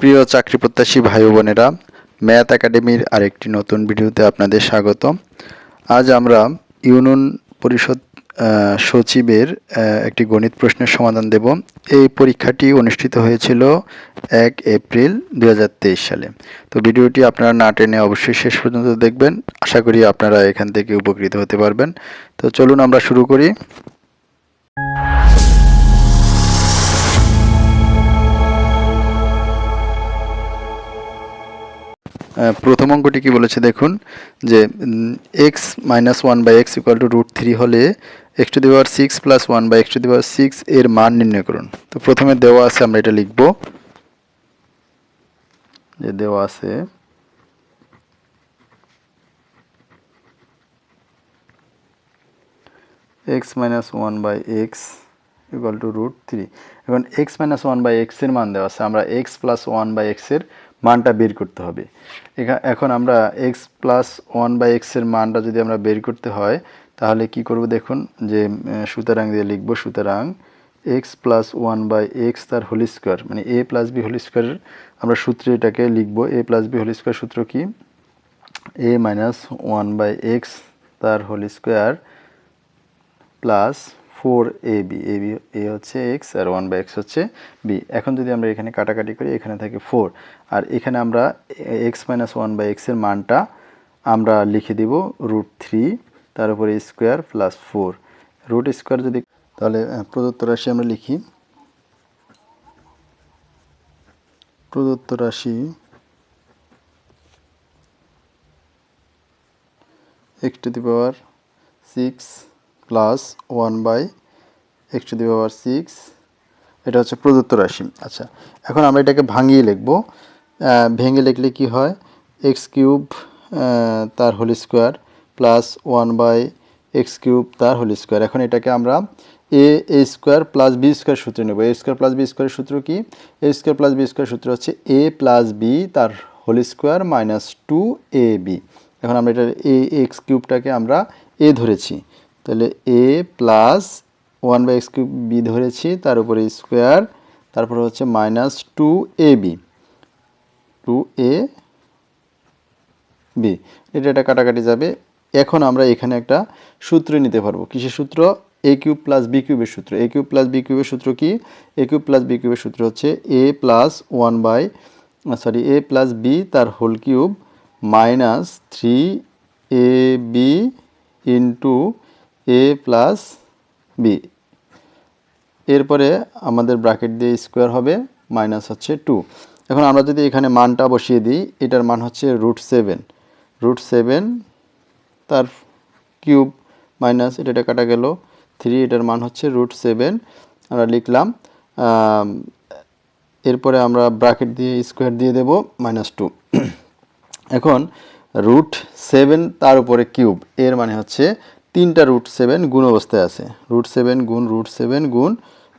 প্রিয় চাকরি প্রত্যাশী ভাই বোনেরা, ম্যাথ একাডেমির আরেকটি নতুন ভিডিওতে আপনাদের স্বাগত আজ আমরা ইউনিয়ন পরিষদ সচিবের একটি গণিত প্রশ্নের সমাধান দেব। এই পরীক্ষাটি অনুষ্ঠিত হয়েছিল এক এপ্রিল দু হাজার তেইশ সালে। তো ভিডিওটি আপনারা না টেনে অবশ্যই শেষ পর্যন্ত দেখবেন। আশা করি আপনারা এখান থেকে উপকৃত হতে পারবেন। তো চলুন আমরা শুরু করি। প্রথম অঙ্কটি কি বলেছে দেখুন, যে x minus one by x equal to root three হলে x to the six plus one by x to the power six এর মান নির্ণয় করুন। তো প্রথমে দেওয়া আছে আমরা এটা লিখব। যে দেওয়া আছে x minus one by x equal to root three এখন এক্স মাইনাস ওয়ান বাই এক্সের মান দেওয়া আছে। আমরা এক্স প্লাস ওয়ান বাই এক্সের মানটা বের করতে হবে। এখা- এখন আমরা এক্স প্লাস ওয়ান বাই এক্সের মানটা যদি আমরা বের করতে হয়, তাহলে কি করব দেখুন যে সুতরাং দিয়ে লিখব সুতরাং x plus one by x তার হোল স্কোয়ার মানে a plus b whole square আমরা সূত্রে এটাকে লিখব। A plus b whole square সূত্র কি? A minus one by x তার whole square plus four a b a b, a হচ্ছে এক্স আর ওয়ান বাই এক্স হচ্ছে বি। এখন যদি আমরা এখানে কাটাকাটি করি, এখানে থাকে ফোর। আর এখানে আমরা এক্স মাইনাস ওয়ান বাই এক্সের মানটা আমরা লিখে দিব রুট থ্রি, তার উপরে square plus four. Root square যদি, তাহলে প্রদত্ত রাশি আমরা লিখি। প্রদত্ত রাশি x to the power six plus one by x to the power six এটা হচ্ছে প্রদত্ত রাশি। আচ্ছা এখন আমরা এটাকে ভাঙিয়ে লিখব। ভেঙে লিখলে কি হয়? এক্স কিউব তার whole square plus one by x cube তার হোল স্কোয়ার এখন এটাকে আমরা a a square plus b square সূত্রে নেব। এ স্কোয়ার প্লাস বি স্কোয়ারের সূত্র কি? A square plus b square সূত্র হচ্ছে এ প্লাস বি তার whole square minus two a b এখন আমরা এটা এ এক্স কিউবটাকে আমরা এ ধরেছি। তাহলে a plus one by x cube b ধরেছি, তার উপরে স্কোয়ার তারপরে হচ্ছে minus two a b two a b এটা এটা কাটাকাটি যাবে। এখন আমরা এখানে একটা সূত্র নিতে পারব। কিসের সূত্র? এ কিউব প্লাস বি কিউবের সূত্র। এ কিউব প্লাস বি কিউবের সূত্র কি? এ কিউব প্লাস বি কিউবের সূত্র হচ্ছে a plus one by sorry a plus b তার whole cube minus three a b into a plus b এরপরে আমাদের ব্র্যাকেট দিয়ে স্কোয়ার হবে মাইনাস হচ্ছে টু এখন আমরা যদি এখানে মানটা বসিয়ে দিই, এটার মান হচ্ছে রুট সেভেন রুট সেভেন তার কিউব মাইনাস এটা কাটা গেল থ্রি এটার মান হচ্ছে রুট সেভেন আমরা লিখলাম এরপরে আমরা ব্র্যাকেট দিয়ে স্কোয়ার দিয়ে দেব মাইনাস টু এখন রুট সেভেন তার উপরে কিউব এর মানে হচ্ছে তিনটা রুট সেভেন গুণ অবস্থায় আছে। রুট সেভেন গুণ রুট সেভেন গুণ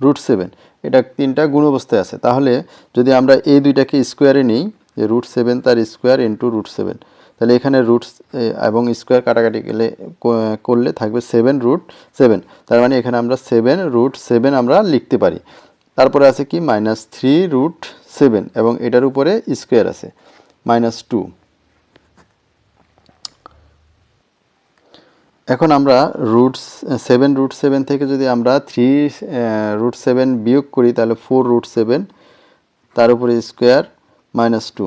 রুট সেভেন এটা তিনটা গুণ অবস্থায় আছে। তাহলে যদি আমরা এই দুইটাকে স্কোয়ারে নিই, যে রুট সেভেন তার স্কোয়ার ইন্টু রুট সেভেন তাহলে এখানে রুট এবং স্কোয়ার কাটাকাটি গেলে করলে থাকবে সেভেন রুট সেভেন তার মানে এখানে আমরা সেভেন রুট সেভেন আমরা লিখতে পারি। তারপরে আছে কি? মাইনাস থ্রি রুট সেভেন এবং এটার উপরে স্কোয়ার আছে। মাইনাস টু এখন আমরা রুট সেভেন রুট সেভেন থেকে যদি আমরা থ্রি রুট সেভেন বিয়োগ করি তাহলে ফোর রুট সেভেন তার উপরে স্কোয়ার মাইনাস টু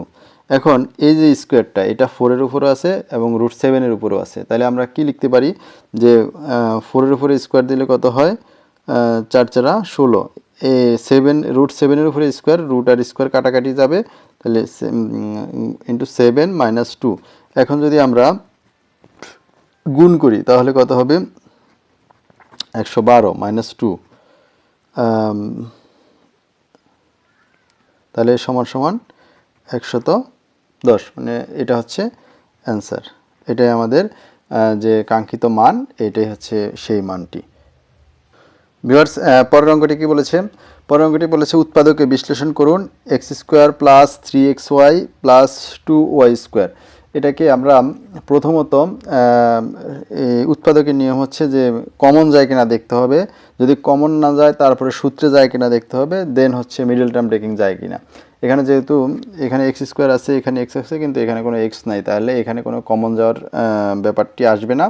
এখন এই যে স্কোয়ারটা এটা ফোরের উপরও আছে এবং রুট সেভেনের উপরেও আছে। তাহলে আমরা কি লিখতে পারি? যে ফোরের উপরে স্কোয়ার দিলে কত হয়? আহ, চার চারা ষোলো। এ সেভেন রুট সেভেনের উপরে স্কোয়ার রুট আর স্কোয়ার কাটাকাটি যাবে তাহলে ইন্টু সেভেন মাইনাস টু এখন যদি আমরা গুণ করি, তাহলে কত হবে? একশো বারো মাইনাস টু তাহলে সমান সমান একশত দশ মানে এটা হচ্ছে অ্যান্সার এটাই আমাদের যে কাঙ্ক্ষিত মান, এটাই হচ্ছে সেই মানটি। ভিউয়ার্স পরের অঙ্কটি কি বলেছে? পরের অঙ্কটি বলেছে উৎপাদকে বিশ্লেষণ করুন x square plus three x y plus two y square এটাকে আমরা প্রথমত উৎপাদকের নিয়ম হচ্ছে যে কমন যায় কিনা দেখতে হবে। যদি কমন না যায়, তারপরে সূত্রে যায় কিনা দেখতে হবে। দেন হচ্ছে মিডল টার্ম ব্রেকিং যায় কিনা। এখানে যেহেতু এখানে এক্স স্কোয়ার আছে, এখানে এক্স আছে, কিন্তু এখানে কোনো এক্স নাই। তাহলে এখানে কোনো কমন যাওয়ার ব্যাপারটি আসবে না।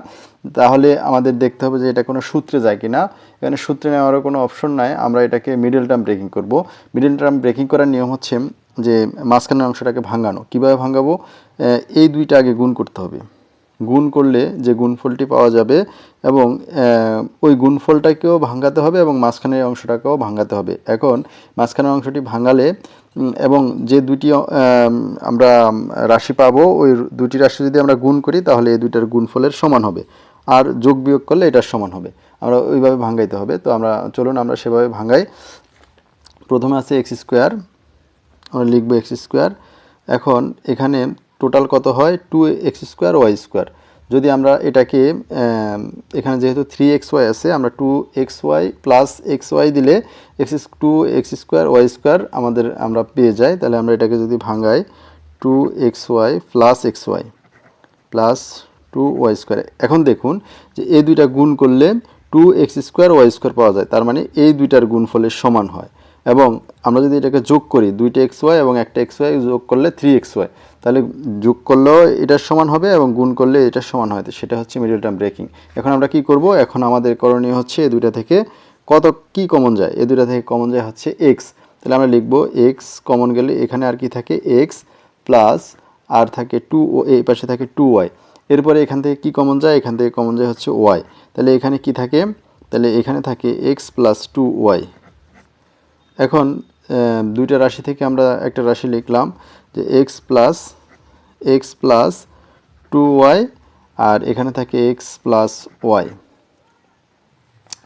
তাহলে আমাদের দেখতে হবে যে এটা কোনো সূত্রে যায় কিনা। এখানে সূত্রে নেওয়ারও কোনো অপশন নাই। আমরা এটাকে মিডল টার্ম ব্রেকিং করব। মিডল টার্ম ব্রেকিং করার নিয়ম হচ্ছে যে মাঝখানের অংশটাকে ভাঙানো। কীভাবে ভাঙাবো? এই দুইটা আগে গুণ করতে হবে। গুণ করলে যে গুণফলটি পাওয়া যাবে এবং ওই গুণফলটাকেও ভাঙাতে হবে এবং মাঝখানের অংশটাকেও ভাঙাতে হবে। এখন মাঝখানের অংশটি ভাঙালে এবং যে দুটি আমরা রাশি পাবো, ওই দুটি রাশি যদি আমরা গুণ করি, তাহলে এই দুইটার গুণফলের সমান হবে। আর যোগ বিয়োগ করলে এটার সমান হবে। আমরা ওইভাবে ভাঙাইতে হবে। তো আমরা, চলুন আমরা সেভাবে ভাঙাই। প্রথমে আছে এক্স স্কোয়ার, আমরা লিখব এক্স স্কোয়ার। এখন এখানে টোটাল কত হয়? Two x square y square যদি আমরা এটাকে এখানে যেহেতু থ্রি এক্স ওয়াই আছে, আমরা two x y plus x y দিলে x two x square y square আমাদের, আমরা পেয়ে যাই। তাহলে আমরা এটাকে যদি ভাঙাই two x y plus x y plus two y square এখন দেখুন যে এই দুইটা গুণ করলে two x square y square পাওয়া যায়। তার মানে এই দুইটার গুণফলের সমান হয়। এবং আমরা যদি এটাকে যোগ করি দুইটা এক্স ওয়াই এবং একটা এক্স ওয়াই যোগ করলে থ্রি এক্স ওয়াই তাহলে যোগ করলেও এটার সমান হবে এবং গুণ করলে এটার সমান হয়। সেটা হচ্ছে মিডল টার্ম ব্রেকিং এখন আমরা কি করব? এখন আমাদের করণীয় হচ্ছে এই দুইটা থেকে কত কি কমন যায়? এই দুইটা থেকে কমন যায় হচ্ছে এক্স তাহলে আমরা লিখব এক্স কমন গেলে এখানে আর কি থাকে? এক্স প্লাস আর থাকে টু ও এই পাশে থাকে টু ওয়াই এরপরে এখান থেকে কি কমন যায়? এখান থেকে কমন যায় হচ্ছে ওয়াই তাহলে এখানে কি থাকে? তাহলে এখানে থাকে এক্স প্লাস টু ওয়াই এখন দুইটা রাশি থেকে আমরা একটা রাশি লিখলাম যে x plus x plus two y আর এখানে থাকে এক্স প্লাস ওয়াই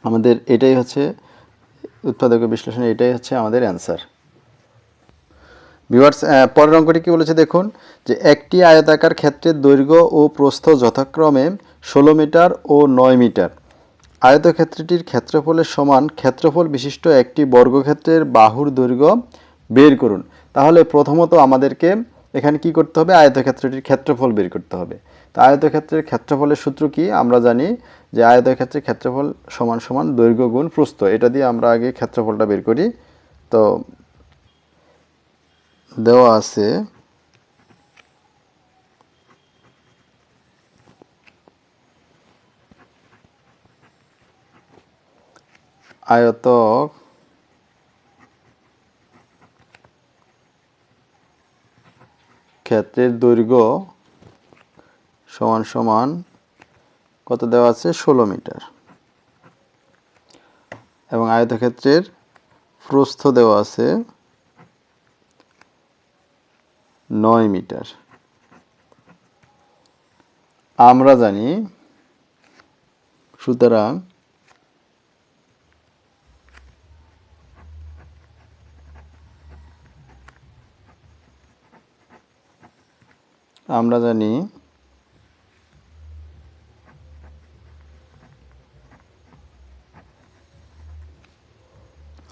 আমাদের এটাই হচ্ছে উৎপাদক বিশ্লেষণ এটাই হচ্ছে আমাদের অ্যান্সার ভিউয়ার্স পরের অঙ্কটি কী বলেছে দেখুন, যে একটি আয়তাকার ক্ষেত্রের দৈর্ঘ্য ও প্রস্থ যথাক্রমে ষোলো মিটার ও নয় মিটার। আয়তক্ষেত্রটির ক্ষেত্রফলের সমান ক্ষেত্রফল বিশিষ্ট একটি বর্গক্ষেত্রের বাহুর দৈর্ঘ্য বের করুন। তাহলে প্রথমত আমাদেরকে এখানে কি করতে হবে? আয়তক্ষেত্রটির ক্ষেত্রফল বের করতে হবে। তো আয়তক্ষেত্রের ক্ষেত্রফলের সূত্র কি? আমরা জানি যে আয়তক্ষেত্রের ক্ষেত্রফল সমান সমান দৈর্ঘ্য গুণ প্রস্থ। এটা দিয়ে আমরা আগে ক্ষেত্রফলটা বের করি। তো দেওয়া আছে আয়তক ক্ষেত্রের দৈর্ঘ্য সমান সমান কত দেওয়া আছে? ষোলো মিটার। এবং আয়তক্ষেত্রের প্রস্থ দেওয়া আছে নয় মিটার। আমরা জানি, সুতরাং আমরা জানি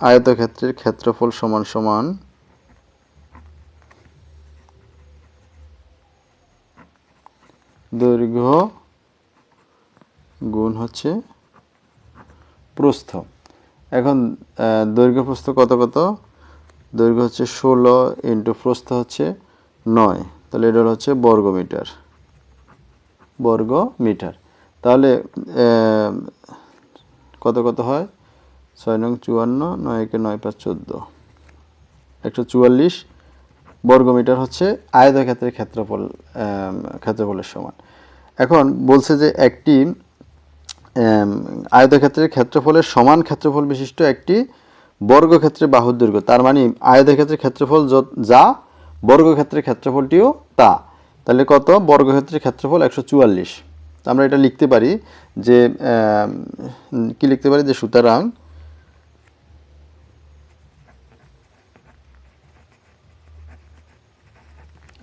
আয়তক্ষেত্রের ক্ষেত্রফল সমান সমান দৈর্ঘ্য গুণ হচ্ছে প্রস্থ। এখন দৈর্ঘ্য প্রস্থ কত কত? দৈর্ঘ্য হচ্ছে ষোলো ইন্টু প্রস্থ হচ্ছে নয়। তাহলে এটা হচ্ছে বর্গ মিটার বর্গ মিটার তাহলে কত কত হয়? ছয় নং চুয়ান্ন, নয় একে নয় পাঁচ চোদ্দ। একশো চুয়াল্লিশ বর্গমিটার হচ্ছে আয়তক্ষেত্রের ক্ষেত্রফল ক্ষেত্রফলের সমান। এখন বলছে যে একটি আয়তক্ষেত্রের ক্ষেত্রফলের সমান ক্ষেত্রফল বিশিষ্ট একটি বর্গক্ষেত্রে বাহুর দৈর্ঘ্য। তার মানে আয়তক্ষেত্রের ক্ষেত্রফল যা বর্গক্ষেত্রের ক্ষেত্রফলটিও তা। তাহলে কত? বর্গক্ষেত্রের ক্ষেত্রফল একশো চুয়াল্লিশ। আমরা এটা লিখতে পারি যে কি লিখতে পারি? যে সুতরাং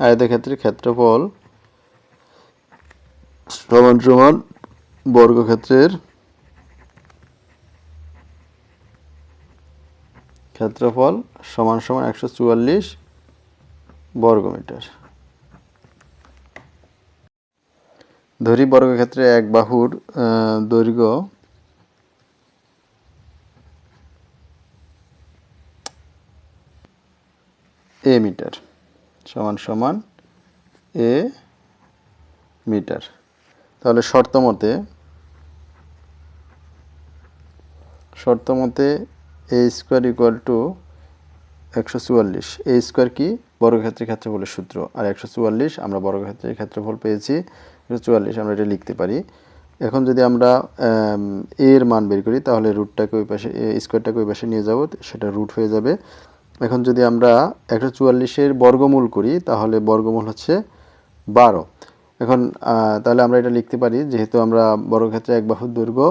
আয়তক্ষেত্রের ক্ষেত্রফল সমান সমান বর্গক্ষেত্রের ক্ষেত্রফল সমান সমান একশো চুয়াল্লিশ বর্গমিটার। ধরি বর্গক্ষেত্রে এক বাহুর দৈর্ঘ্য এ মিটার, সমান সমান এ মিটার। তাহলে শর্ত মতে শর্ত মতে এ স্কোয়ার ইকুয়াল টু একশো চুয়াল্লিশ। এ স্কোয়ার কি? বর্গক্ষেত্রের ক্ষেত্রফলের সূত্র। আর একশো চুয়াল্লিশ, আমরা বর্গক্ষেত্রের ক্ষেত্রফল পেয়েছি। একশো চুয়াল্লিশ, আমরা এটা লিখতে পারি। এখন যদি আমরা এর মান বের করি, তাহলে রুটটাকে ওই পাশে স্কোয়ারটাকে ওই পাশে নিয়ে যাব, সেটা রুট হয়ে যাবে। এখন যদি আমরা একশো চুয়াল্লিশের বর্গমূল করি, তাহলে বর্গমূল হচ্ছে বারো। এখন তাহলে আমরা এটা লিখতে পারি, যেহেতু আমরা বর্গক্ষেত্রে এক বাহুর দৈর্ঘ্য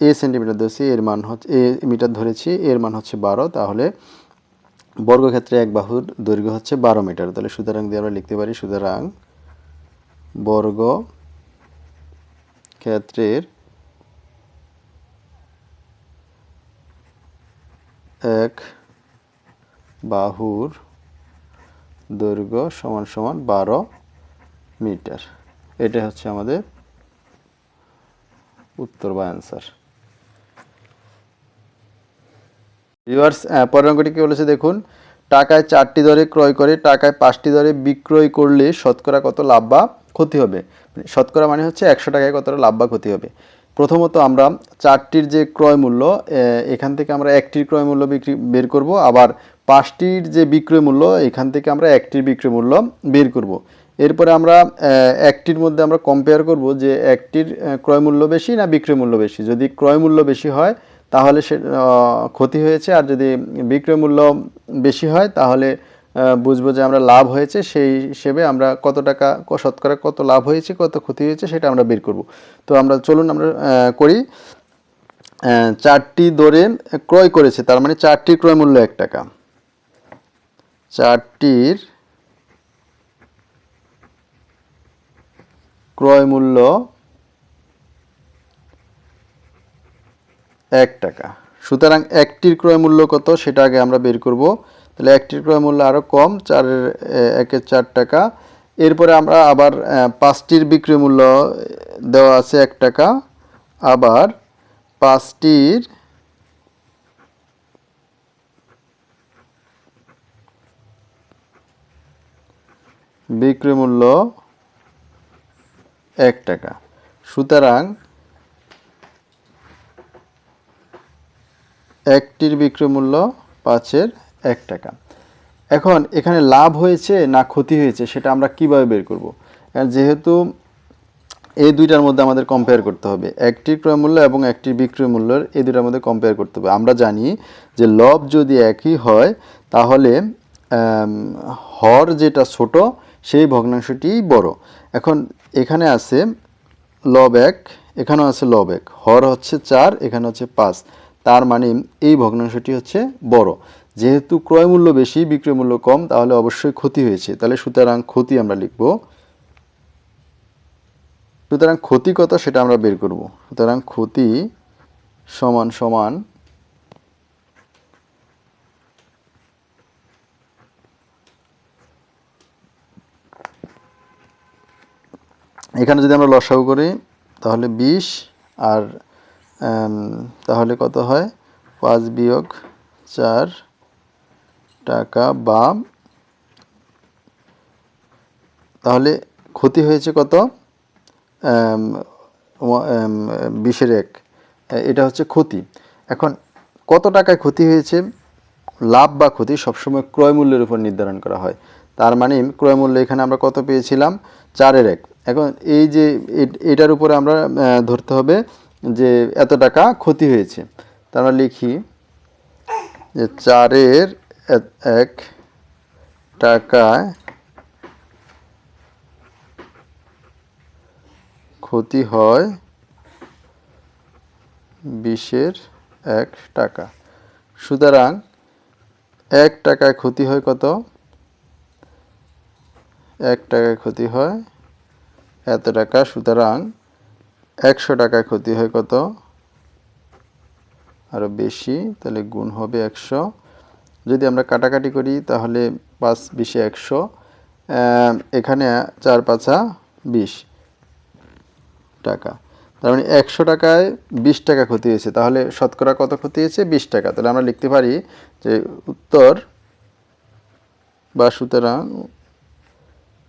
এ সেন্টিমিটার ধরেছি, এর মান হচ্ছে এ মিটার ধরেছি, এর মান হচ্ছে বারো, তাহলে বর্গক্ষেত্রে এক বাহুর দৈর্ঘ্য হচ্ছে বারো মিটার। তাহলে সুতরাং দিয়ে আমরা লিখতে পারি সুতরাং বর্গ ক্ষেত্রের এক বাহুর দৈর্ঘ্য সমান সমান বারো মিটার। এটা হচ্ছে আমাদের উত্তর বা অ্যান্সার ভিউয়ার্স পরের অঙ্কটি কি বলেছে দেখুন, টাকায় চারটি দরে ক্রয় করে, টাকায় পাঁচটি দরে বিক্রয় করলে শতকরা কত লাভ বা ক্ষতি হবে? মানে শতকরা মানে হচ্ছে একশো টাকায় কতটা লাভ বা ক্ষতি হবে? প্রথমত আমরা চারটির যে ক্রয় মূল্য এখান থেকে আমরা একটির ক্রয় মূল্য বিক্রি, বের করব, আবার পাঁচটির যে বিক্রয় মূল্য, এখান থেকে আমরা একটির বিক্রয় মূল্য বের করব। এরপরে আমরা একটির মধ্যে আমরা কম্পেয়ার করব যে একটির ক্রয় মূল্য বেশি না বিক্রয় মূল্য বেশি। যদি ক্রয় মূল্য বেশি হয় তাহলে সে ক্ষতি হয়েছে। আর যদি বিক্রয় মূল্য বেশি হয়, তাহলে বুঝব যে আমরা লাভ হয়েছে। সেই হিসেবে আমরা কত টাকা শতকরা কত লাভ হয়েছে, কত ক্ষতি হয়েছে, সেটা আমরা বের করব। তো আমরা চলুন, আমরা করি। চারটি দরে ক্রয় করেছে, তার মানে চারটির ক্রয় মূল্য এক টাকা। চারটির ক্রয় মূল্য এক টাকা। সুতরাং একটির ক্রয় মূল্য কত সেটা আগে আমরা বের করব। তাহলে একটির ক্রয় মূল্য আরও কম চারের এ, একের চার টাকা। এরপরে আমরা আবার পাঁচটির বিক্রয় মূল্য দেওয়া আছে এক টাকা। আবার পাঁচটির বিক্রয় মূল্য এক টাকা। সুতরাং একটির বিক্রয় মূল্য পাঁচের এক টাকা। এখন এখানে লাভ হয়েছে না ক্ষতি হয়েছে সেটা আমরা কীভাবে বের করব? যেহেতু এই দুইটার মধ্যে আমাদের কম্পেয়ার করতে হবে, একটির ক্রয় মূল্য এবং একটির বিক্রয় মূল্যের এই দুইটার মধ্যে কম্পেয়ার করতে হবে। আমরা জানি যে লব যদি একই হয়, তাহলে হর যেটা ছোট, সেই ভগ্নাংশটি বড়। এখন এখানে আছে লব এক, এখানেও আছে লব এক। হর হচ্ছে চার, এখানে হচ্ছে পাঁচ। তার মানে এই ভগ্নাংশটি হচ্ছে বড়। যেহেতু ক্রয় মূল্য বেশি, বিক্রয় মূল্য কম, তাহলে অবশ্যই ক্ষতি হয়েছে। তাহলে সুতরাং ক্ষতি আমরা লিখব। সুতরাং ক্ষতি কত সেটা আমরা বের করব। সুতরাং ক্ষতি সমান সমান এখানে যদি আমরা লসাগু করি, তাহলে বিশ আর তাহলে কত হয়? পাঁচ বিয়োগ চার টাকা বা তাহলে ক্ষতি হয়েছে কত? বিশের এক। এটা হচ্ছে ক্ষতি। এখন কত টাকায় ক্ষতি হয়েছে? লাভ বা ক্ষতি সবসময় ক্রয় মূল্যের উপর নির্ধারণ করা হয়। তার মানে ক্রয় মূল্য এখানে আমরা কত পেয়েছিলাম? চারের এক। এখন এই যে এটার উপরে আমরা ধরতে হবে যে এত টাকা ক্ষতি হয়েছে। তারা লিখি যে চারের এক টাকায় ক্ষতি হয় বিশের এক টাকা। সুতরাং এক টাকায় ক্ষতি হয় কত? এক টাকায় ক্ষতি হয় এত টাকা। সুতরাং একশো টাকায় ক্ষতি হয় কত? আরও বেশি, তাহলে গুণ হবে একশো। যদি আমরা কাটাকাটি করি, তাহলে পাঁচ, বিশে একশো। এখানে চার পাঁচা বিশ টাকা। তার মানে একশো টাকায় বিশ টাকা ক্ষতি হয়েছে। তাহলে শতকরা কত ক্ষতি হয়েছে? বিশ টাকা। তাহলে আমরা লিখতে পারি যে উত্তর বা সুতরাং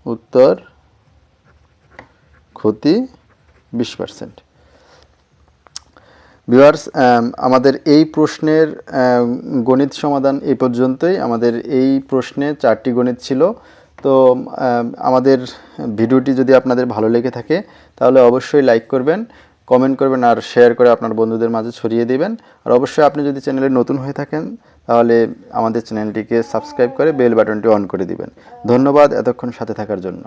উত্তর ক্ষতি বিশ পার্সেন্ট ভিউয়ার্স আমাদের এই প্রশ্নের আম, গণিত সমাধান এই পর্যন্তই। আমাদের এই প্রশ্নে চারটি গণিত ছিল। তো আম, আমাদের ভিডিওটি যদি আপনাদের ভালো লেগে থাকে তাহলে অবশ্যই লাইক করবেন কমেন্ট করবেন আর শেয়ার করে আপনার বন্ধুদের মাঝে ছড়িয়ে দিবেন। আর অবশ্যই আপনি যদি চ্যানেলে নতুন হয়ে থাকেন তাহলে আমাদের চ্যানেলটিকে সাবস্ক্রাইব করে বেল বাটনটি অন করে দিবেন। ধন্যবাদ এতক্ষণ সাথে থাকার জন্য।